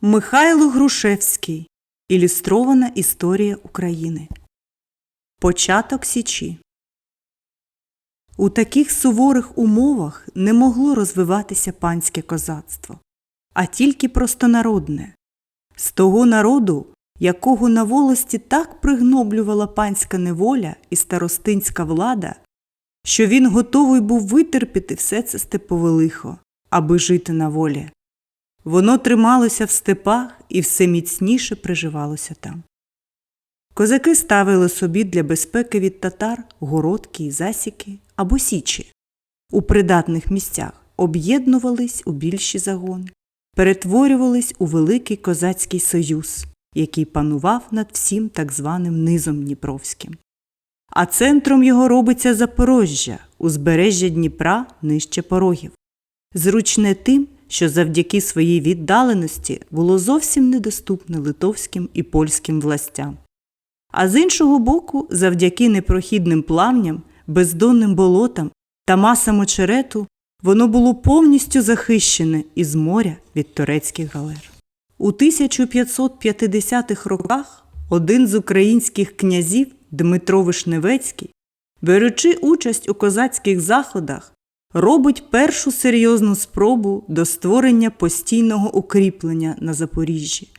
Михайло Грушевський. Ілюстрована історія України. Початок Січі. У таких суворих умовах не могло розвиватися панське козацтво, а тільки простонародне. З того народу, якого на волості так пригноблювала панська неволя і старостинська влада, що він готовий був витерпіти все це степове лихо, аби жити на волі. Воно трималося в степах і все міцніше приживалося там. Козаки ставили собі для безпеки від татар городки і засіки або січі. У придатних місцях об'єднувались у більші загони, перетворювались у великий козацький союз, який панував над всім так званим низом Дніпровським. А центром його робиться Запорожжя, узбережжя Дніпра нижче порогів. Зручне тим, що завдяки своїй віддаленості було зовсім недоступне литовським і польським властям. А з іншого боку, завдяки непрохідним плавням, бездонним болотам та масам очерету, воно було повністю захищене із моря від турецьких галер. У 1550-х роках один з українських князів Дмитро Вишневецький, беручи участь у козацьких заходах, робить першу серйозну спробу до створення постійного укріплення на Запоріжжі,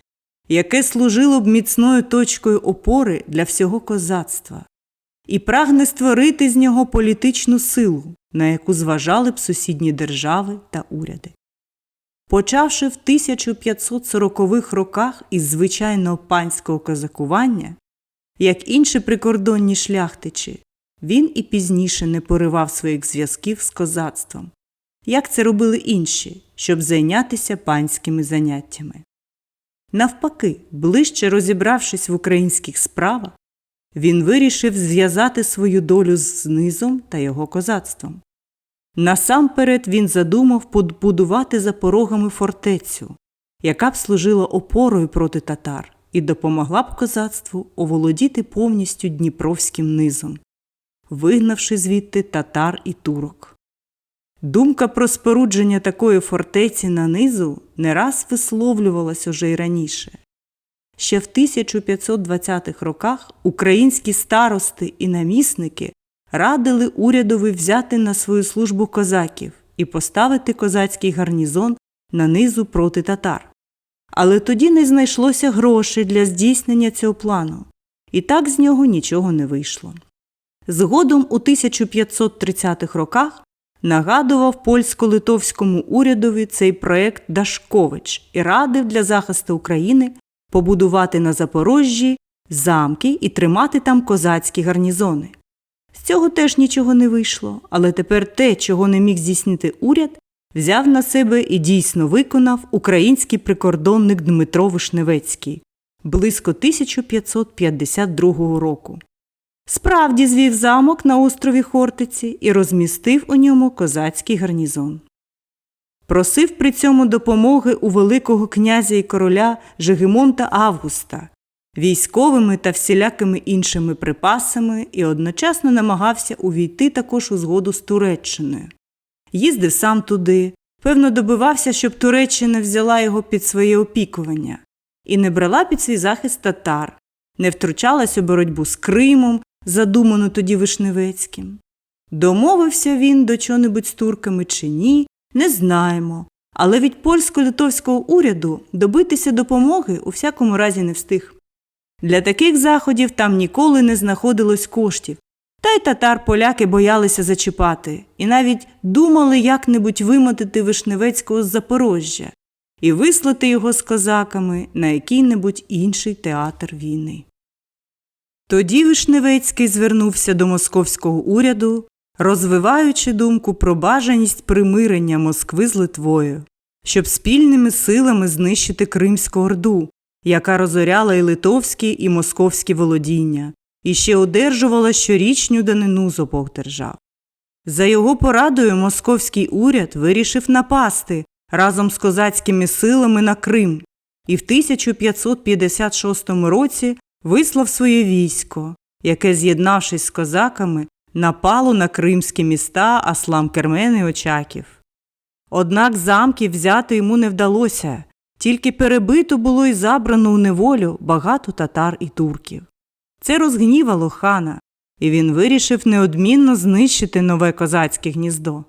яке служило б міцною точкою опори для всього козацтва, і прагне створити з нього політичну силу, на яку зважали б сусідні держави та уряди. Почавши в 1540-х роках із звичайного панського козакування, як інші прикордонні шляхтичі, він і пізніше не поривав своїх зв'язків з козацтвом, як це робили інші, щоб зайнятися панськими заняттями. Навпаки, ближче розібравшись в українських справах, він вирішив зв'язати свою долю з низом та його козацтвом. Насамперед він задумав побудувати за порогами фортецю, яка б служила опорою проти татар і допомогла б козацтву оволодіти повністю Дніпровським низом, вигнавши звідти татар і турок. Думка про спорудження такої фортеці на низу не раз висловлювалась уже й раніше. Ще в 1520-х роках українські старости і намісники радили урядові взяти на свою службу козаків і поставити козацький гарнізон на низу проти татар. Але тоді не знайшлося грошей для здійснення цього плану, і так з нього нічого не вийшло. Згодом у 1530-х роках нагадував польсько-литовському урядові цей проект Дашкович і радив для захисту України побудувати на Запорожжі замки і тримати там козацькі гарнізони. З цього теж нічого не вийшло, але тепер те, чого не міг здійснити уряд, взяв на себе і дійсно виконав український прикордонник Дмитро Вишневецький близько 1552 року. Справді звів замок на острові Хортиці і розмістив у ньому козацький гарнізон. Просив при цьому допомоги у Великого князя і короля Жегемонта Августа, військовими та всілякими іншими припасами і одночасно намагався увійти також у згоду з Туреччиною. Їздив сам туди, певно, добивався, щоб Туреччина взяла його під своє опікування і не брала під свій захист татар, не втручалась у боротьбу з Кримом, задуману тоді Вишневецьким. Домовився він до чого-небудь з турками чи ні, не знаємо, але від польсько-литовського уряду добитися допомоги у всякому разі не встиг. Для таких заходів там ніколи не знаходилось коштів, та й татар поляки боялися зачіпати і навіть думали як-небудь вимотити Вишневецького з Запорожжя і вислати його з козаками на який-небудь інший театр війни. Тоді Вишневецький звернувся до московського уряду, розвиваючи думку про бажаність примирення Москви з Литвою, щоб спільними силами знищити Кримську Орду, яка розоряла і литовські, і московські володіння, і ще одержувала щорічню данину з обох держав. За його порадою московський уряд вирішив напасти разом з козацькими силами на Крим і в 1556 році вислав своє військо, яке, з'єднавшись з козаками, напало на кримські міста Аслам Кермен і Очаків. Однак замків взяти йому не вдалося, Тільки перебито було і забрано у неволю багато татар і турків. Це розгнівало хана, і він вирішив неодмінно знищити нове козацьке гніздо.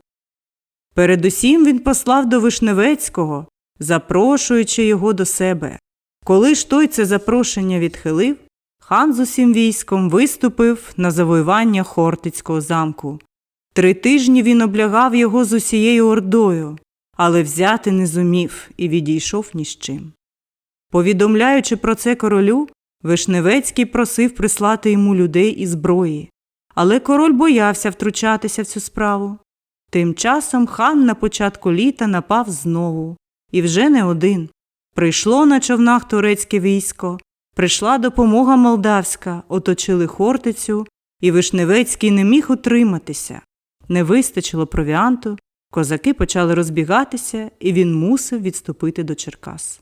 Передусім він послав до Вишневецького, запрошуючи його до себе. Коли ж той це запрошення відхилив, хан з усім військом виступив на завоювання Хортицького замку. Три тижні він облягав його з усією ордою, але взяти не зумів і відійшов ні з чим. Повідомляючи про це королю, Вишневецький просив прислати йому людей і зброї, але король боявся втручатися в цю справу. Тим часом хан на початку літа напав знову, і вже не один. Прийшло на човнах турецьке військо, прийшла допомога молдавська, оточили Хортицю, і Вишневецький не міг утриматися. Не вистачило провіанту, козаки почали розбігатися, і він мусив відступити до Черкас.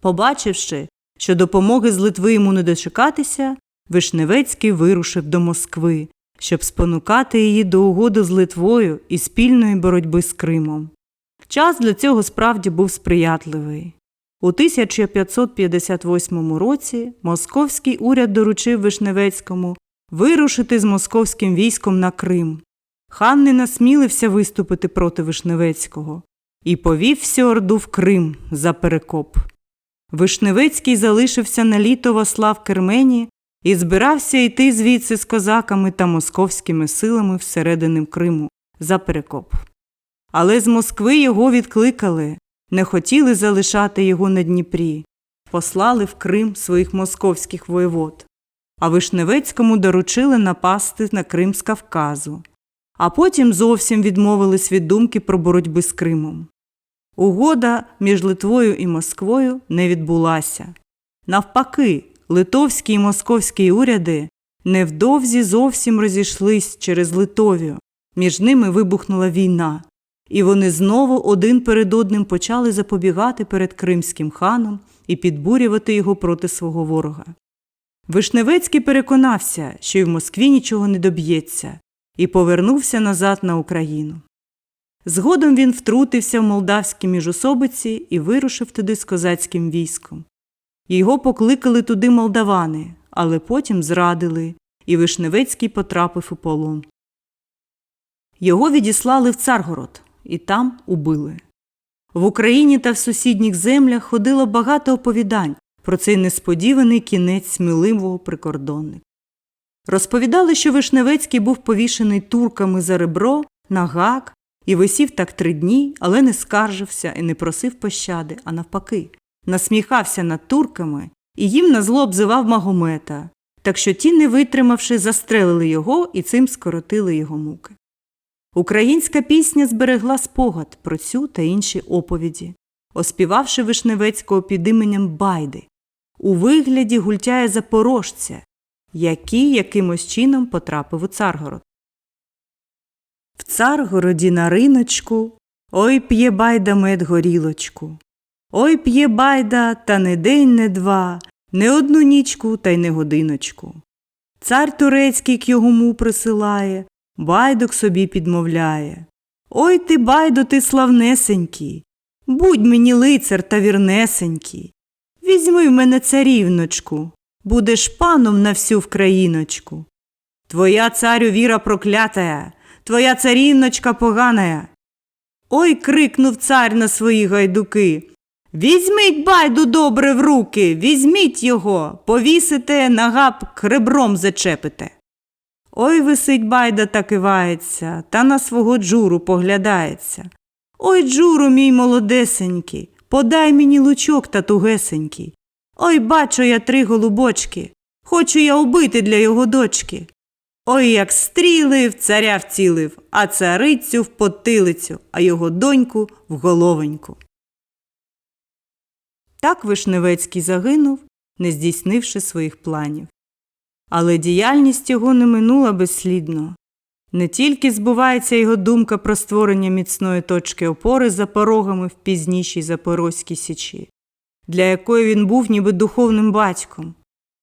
Побачивши, що допомоги з Литви йому не дочекатися, Вишневецький вирушив до Москви, щоб спонукати її до угоди з Литвою і спільної боротьби з Кримом. Час для цього справді був сприятливий. У 1558 році московський уряд доручив Вишневецькому вирушити з московським військом на Крим. Хан не насмілився виступити проти Вишневецького і повів всю орду в Крим за перекоп. Вишневецький залишився на літо в Ослав Кермені і збирався йти звідси з козаками та московськими силами всередини Криму за перекоп. Але з Москви його відкликали, не хотіли залишати його на Дніпрі, послали в Крим своїх московських воєвод, а Вишневецькому доручили напасти на Крим з Кавказу, а потім зовсім відмовились від думки про боротьби з Кримом. Угода між Литвою і Москвою не відбулася. Навпаки, литовські і московські уряди невдовзі зовсім розійшлись через Литовію, між ними вибухнула війна, і вони знову один перед одним почали запобігати перед кримським ханом і підбурювати його проти свого ворога. Вишневецький переконався, що й в Москві нічого не доб'ється, і повернувся назад на Україну. Згодом він втрутився в молдавські міжособиці і вирушив туди з козацьким військом. Його покликали туди молдавани, але потім зрадили, і Вишневецький потрапив у полон. Його відіслали в Царгород і там убили. В Україні та в сусідніх землях ходило багато оповідань про цей несподіваний кінець сміливого прикордонника. Розповідали, що Вишневецький був повішений турками за ребро на гак і висів так три дні, але не скаржився і не просив пощади, а навпаки, насміхався над турками і їм на зло обзивав Магомета, так що ті, не витримавши, застрелили його і цим скоротили його муки. Українська пісня зберегла спогад про цю та інші оповіді, оспівавши Вишневецького під іменем Байди у вигляді гультяя запорожця, який якимось чином потрапив у Царгород. В Царгороді на риночку ой п'є байда мед горілочку. Ой п'є байда, та не день, не два, не одну нічку та й не годиночку. Цар турецький к йому присилає, байдок собі підмовляє. Ой ти, байдо, ти славнесенький, будь мені лицар та вірнесенький. Візьми в мене царівночку, будеш паном на всю вкраїночку. Твоя царю віра проклятая, твоя царівночка поганая. Ой, крикнув цар на свої гайдуки. Візьміть байду добре в руки, візьміть його, повісите, на гап кребром зачепите. Ой висить байда та кивається, та на свого джуру поглядається. Ой, джуру, мій молодесенький, подай мені лучок та тугесенький. Ой, бачу я три голубочки, хочу я убити для його дочки. Ой, як стрілив, царя вцілив, а царицю в потилицю, а його доньку в головоньку. Так Вишневецький загинув, не здійснивши своїх планів. Але діяльність його не минула безслідно. Не тільки збувається його думка про створення міцної точки опори за порогами в пізнішій Запорозькій Січі, для якої він був ніби духовним батьком,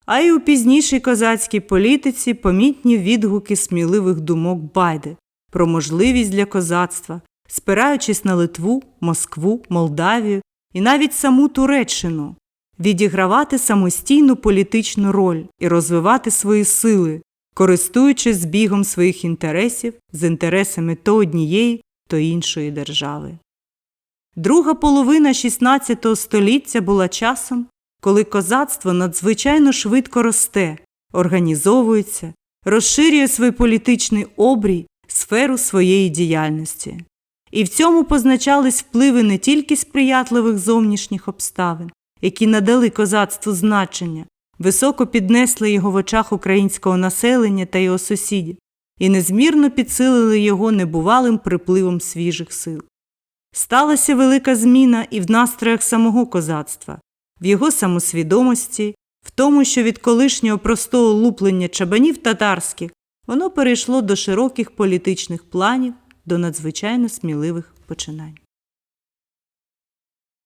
а й у пізнішій козацькій політиці помітні відгуки сміливих думок Байди про можливість для козацтва, спираючись на Литву, Москву, Молдавію і навіть саму Туреччину, відігравати самостійну політичну роль і розвивати свої сили, користуючись збігом своїх інтересів з інтересами то однієї, то іншої держави. Друга половина XVI століття була часом, коли козацтво надзвичайно швидко росте, організовується, розширює свій політичний обрій, сферу своєї діяльності. І в цьому позначались впливи не тільки сприятливих зовнішніх обставин, які надали козацтву значення, високо піднесли його в очах українського населення та його сусідів і незмірно підсилили його небувалим припливом свіжих сил. Сталася велика зміна і в настроях самого козацтва, в його самосвідомості, в тому, що від колишнього простого луплення чабанів татарських воно перейшло до широких політичних планів, до надзвичайно сміливих починань.